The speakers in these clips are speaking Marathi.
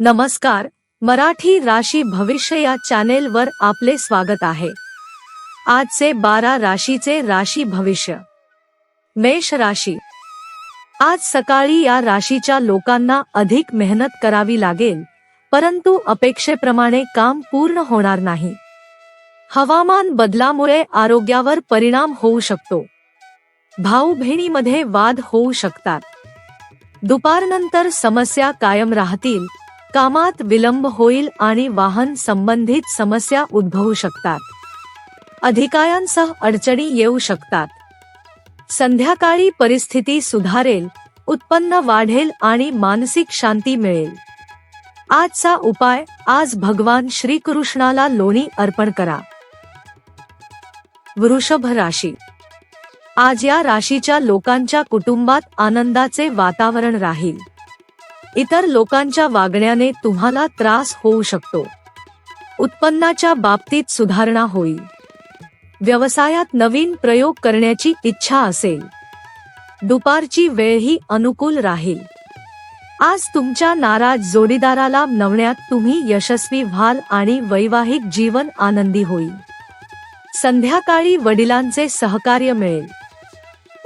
नमस्कार मराठी राशी भविष्य या चॅनेलवर आपले स्वागत आहे. आजचे बारा राशीचे राशी भविष्य. मेष राशी. आज सकाळी या राशीच्या लोकांना अधिक मेहनत करावी लागेल परंतु अपेक्षेप्रमाणे काम पूर्ण होणार नाही. हवामान बदलामुळे आरोग्यावर परिणाम होऊ शकतो. भाऊ बहिणीमध्ये वाद होऊ शकतात. दुपारनंतर समस्या कायम राहतील कामात विलंब होईल आणि वाहन संबंधित समस्या उद्भवू शकतात. अधिकाऱ्यांसह अडचणी येऊ शकतात. संध्याकाळी परिस्थिती सुधारेल उत्पन्न वाढेल आणि मानसिक शांती मिळेल. आजचा उपाय आज भगवान श्रीकृष्णाला लोणी अर्पण करा. वृषभ राशी. आज या राशीच्या लोकांच्या कुटुंबात आनंदाचे वातावरण राहील. इतर लोकांच्या वागण्याने तुम्हाला त्रास होऊ शकतो. उत्पन्नाच्या बाबतीत सुधारणा होईल. व्यवसायात नवीन प्रयोग करण्याची इच्छा असेल. दुपारची वेळही अनुकूल राहील. आज तुमच्या नाराज जोडीदाराला नवण्यात तुम्ही यशस्वी व्हाल आणि वैवाहिक जीवन आनंदी होईल. संध्याकाळी वडिलांचे सहकार्य मिळेल.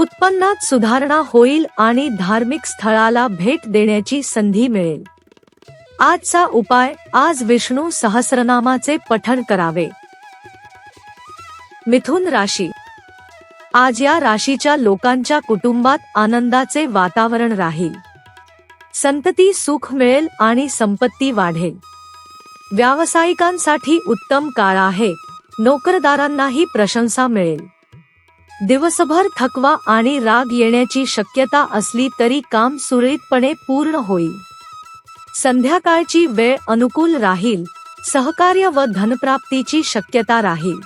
उत्पन्नात सुधारणा होईल आणि धार्मिक स्थळाला भेट देण्याची संधी मिळेल. आजचा उपाय आज विष्णू सहस्रनामाचे पठण करावे. मिथुन राशी. आज या राशीच्या लोकांच्या कुटुंबात आनंदाचे वातावरण राहील. संतती सुख मिळेल आणि संपत्ती वाढेल. व्यावसायिकांसाठी उत्तम काळ आहे. नोकरदारांनाही प्रशंसा मिळेल. दिवसभर थकवा आणि राग येण्याची शक्यता असली तरी काम सुरळीतपणे पूर्ण होईल. संध्याकाळची वेळ अनुकूल राहील. सहकार्य व धनप्राप्तीची शक्यता राहील.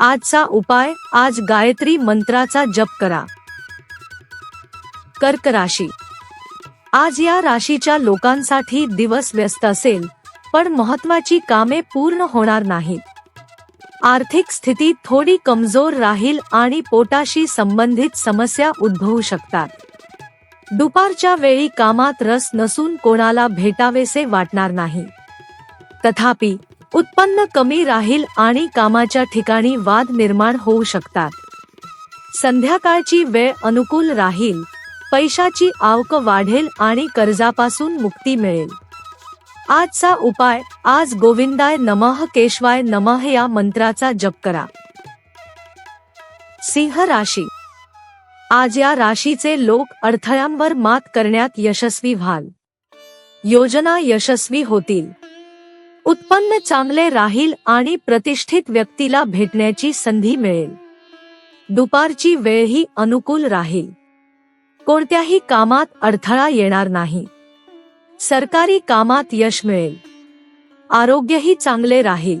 आजचा उपाय आज गायत्री मंत्राचा जप करा. कर्क राशी. आज या राशीच्या लोकांसाठी दिवस व्यस्त असेल पण महत्वाची कामे पूर्ण होणार नाहीत. आर्थिक स्थिती थोडी कमजोर राहील आणि पोटाशी संबंधित समस्या उद्भवू शकतात. दुपारच्या वेळी कामात रस नसून कोणाला भेटावेसे वाटणार नाही. तथापि उत्पन्न कमी राहील आणि कामाच्या ठिकाणी वाद निर्माण होऊ शकतात. संध्याकाळची वेळ अनुकूल राहील पैशाची आवक वाढेल आणि कर्जापासून मुक्ती मिळेल. आजचा उपाय आज गोविंदाय नमः केशवाय नमः या मंत्राचा जप करा. सिंह राशी. आज या राशीचे लोक अडथळ्यांवर मात करण्यात यशस्वी व्हाल. योजना यशस्वी होतील. उत्पन्न चांगले राहील आणि प्रतिष्ठित व्यक्तीला भेटण्याची संधी मिळेल. दुपारची वेळही अनुकूल राहील. कोणत्याही कामात अडथळा येणार नाही. सरकारी कामात यश मिळेल. आरोग्यही चांगले राहील.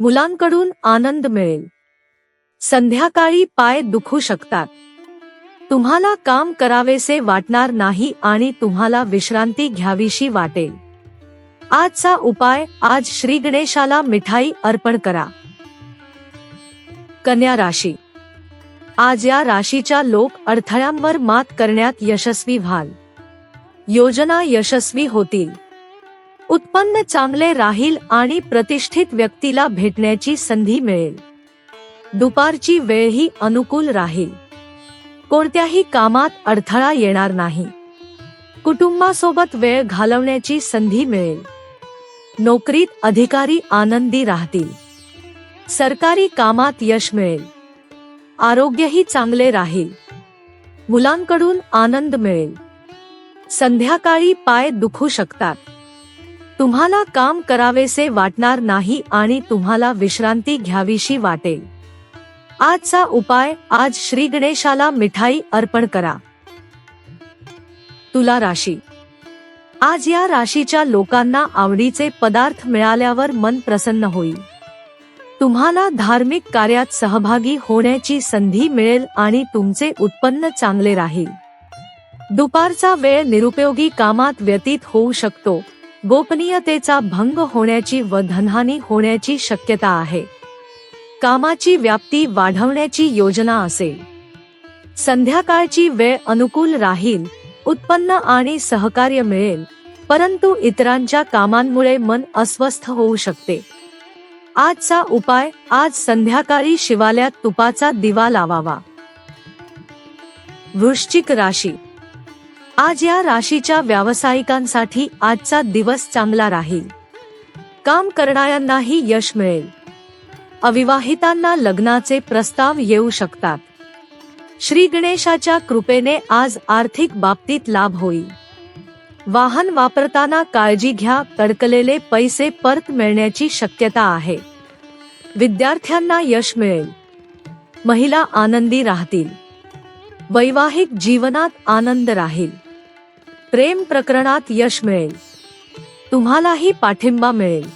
मुलांकडून आनंद मिळेल. संध्याकाळी पाय दुखू शकतात. तुम्हाला काम करावेसे वाटणार नाही आणि तुम्हाला विश्रांती घ्यावीशी वाटेल. आजचा उपाय आज श्री गणेशाला मिठाई अर्पण करा. कन्या राशी. आज या राशीच्या लोक अडथळ्यांवर मात करण्यात यशस्वी व्हाल. योजना यशस्वी होतील. उत्पन्न चांगले राहील आणि प्रतिष्ठित व्यक्तीला भेटण्याची संधी मिळेल. दुपारची वेळही अनुकूल राहील. कोणत्याही कामात अडथळा येणार नाही. कुटुंबासोबत वेळ घालवण्याची संधी मिळेल. नोकरीत अधिकारी आनंदी राहतील. सरकारी कामात यश मिळेल. आरोग्यही चांगले राहील. मुलांकडून आनंद मिळेल. संध्याकाळी पाय दुखू शकतात. तुम्हाला काम करावेसे वाटणार नाही आणि तुम्हाला विश्रांती घ्यावीशी वाटेल. आजचा उपाय आज श्री गणेशाला मिठाई अर्पण करा. तुला राशी. आज या राशीच्या लोकांना आवडीचे पदार्थ मिळाल्यावर मन प्रसन्न होईल. तुम्हाला धार्मिक कार्यात सहभागी होण्याची संधी मिळेल आणि तुमचे उत्पन्न चांगले राहील. दुपारचा वेळ निरुपयोगी कामात व्यतीत होऊ शकतो. गोपनीयतेचा भंग होण्याची व धनहानी होण्याची शक्यता आहे. कामाची व्याप्ती वाढवण्याची योजना असेल. संध्याकाळची वेळ अनुकूल राहील उत्पन्न आणि सहकार्य मिळेल परंतु इतरांच्या कामांमुळे मन अस्वस्थ होऊ शकते. आजचा उपाय आज संध्याकाळी शिवाल्यात तुपाचा दिवा लावावा. वृश्चिक राशी आज या राशीच्या व्यावसायिकांसाठी आजचा दिवस चांगला राहील. काम करणाऱ्यांनाही यश मिळेल. अविवाहितांना लग्नाचे प्रस्ताव येऊ शकतात. श्री गणेशाच्या कृपेने आज आर्थिक बाबतीत लाभ होईल. वाहन वापरताना काळजी घ्या तडकलेले पैसे परत मिळण्याची शक्यता आहे. विद्यार्थ्यांना यश मिळेल. महिला आनंदी राहतील. वैवाहिक जीवनात आनंद राहील. प्रेम प्रकरणात यश मिळेल. तुम्हालाही पाठिंबा मिळेल.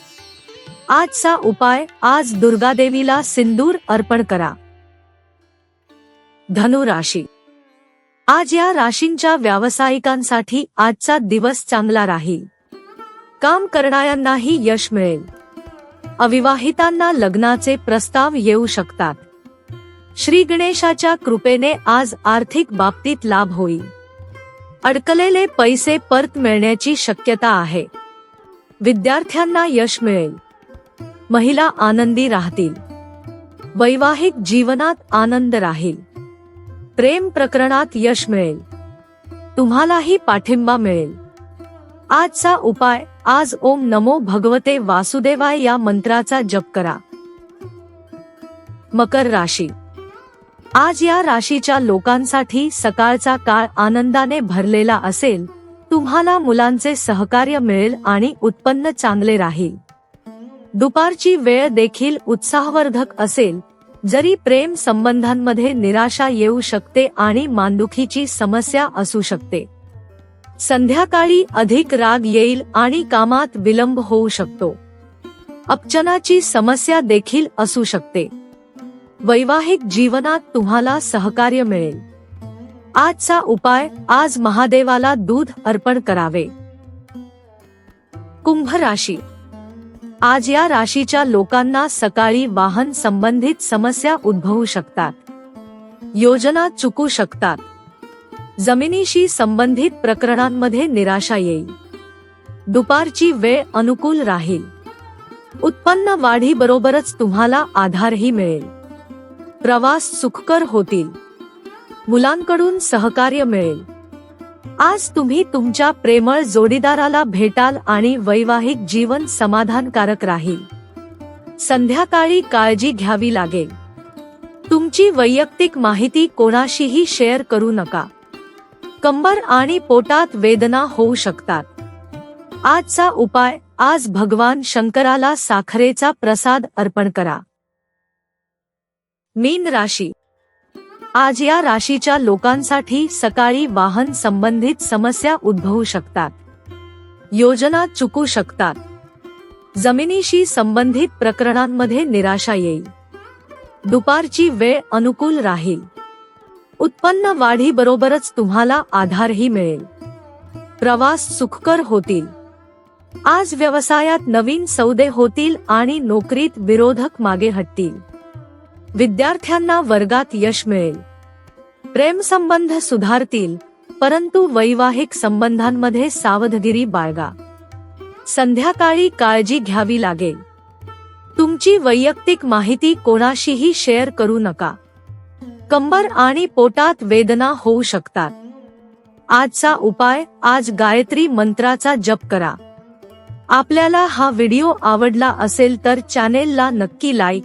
आजचा उपाय आज दुर्गादेवीला सिंदूर अर्पण करा. धनु राशी. आज या राशींच्या व्यावसायिकांसाठी आजचा दिवस चांगला राहील. काम करणाऱ्यांनाही यश मिळेल. अविवाहितांना लग्नाचे प्रस्ताव येऊ शकतात. श्री गणेशाच्या कृपेने आज आर्थिक बाबतीत लाभ होईल. अडकलेले पैसे परत मिळण्याची शक्यता आहे. विद्यार्थ्यांना यश मिळेल. महिला आनंदी राहतील. वैवाहिक जीवनात आनंद राहील. प्रेम प्रकरणात यश मिळेल. तुम्हालाही पाठिंबा मिळेल. आजचा उपाय आज ओम नमो भगवते वासुदेवाय या मंत्राचा जप करा. मकर राशी आज या राशीच्या लोकांसाठी सकाळचा काळ आनंदाने भरलेला असेल तुम्हाला मुलांचे सहकार्य मिळेल आणि उत्पन्न चांगले राहील. दुपारची वेळ देखील उत्साहवर्धक असेल जरी प्रेम संबंधांमध्ये निराशा येऊ शकते आणि मांदुखीची समस्या असू शकते. संध्याकाळी अधिक राग येईल आणि कामात विलंब होऊ शकतो. अपचनाची समस्या देखील असू शकते. वैवाहिक जीवनात तुम्हाला सहकार्य मिळेल. आजचा उपाय आज महादेवाला दूध अर्पण करावे. कुंभ राशी. आज या राशीच्या लोकांना सकाळी वाहन संबंधित समस्या उद्भवू शकतात. योजना चुकू शकतात. जमिनीशी संबंधित प्रकरणांमध्ये निराशा येईल. दुपारची वेळ अनुकूल राहील. उत्पन्न वाढीबरोबरच तुम्हाला आधारही मिळेल. प्रवास सुखकर होतील. मुलांकडून सहकार्य मिळेल. आज तुम्ही तुमच्या प्रेमळ जोडीदाराला भेटाल आणि वैवाहिक जीवन समाधानकारक राहील. संध्याकाळी काळजी घ्यावी लागेल. तुमची वैयक्तिक माहिती कोणाशीही शेअर करू नका. कंबर आणि पोटात वेदना होऊ शकतात. आजचा उपाय आज भगवान शंकराला साखरेचा प्रसाद अर्पण करा. मीन राशी. आज या राशीच्या लोकांसाठी सकाळी वाहन संबंधित समस्या उद्भवू शकतात. योजना चुकू शकतात. जमिनीशी संबंधित प्रकरणांमध्ये निराशा येईल. दुपारची वेळ अनुकूल राहील. उत्पन्न वाढीबरोबरच तुम्हाला आधारही मिळेल. प्रवास सुखकर होतील. आज व्यवसायात नवीन सौदे होतील आणि नोकरीत विरोधक मागे हटतील. विद्यार्थ्यांना वर्गात यश मिळेल. प्रेमसंबंध सुधारतील परंतु वैवाहिक संबंधांमध्ये सावधगिरी बाळगा. संध्याकाळी काळजी घ्यावी लागेल. तुमची वैयक्तिक माहिती कोणाशीही शेअर करू नका. कंबर आणि पोटात वेदना होऊ शकतात. आजचा उपाय आज गायत्री मंत्राचा जप करा. आपल्याला हा व्हिडिओ आवडला असेल तर चॅनेलला नक्की लाईक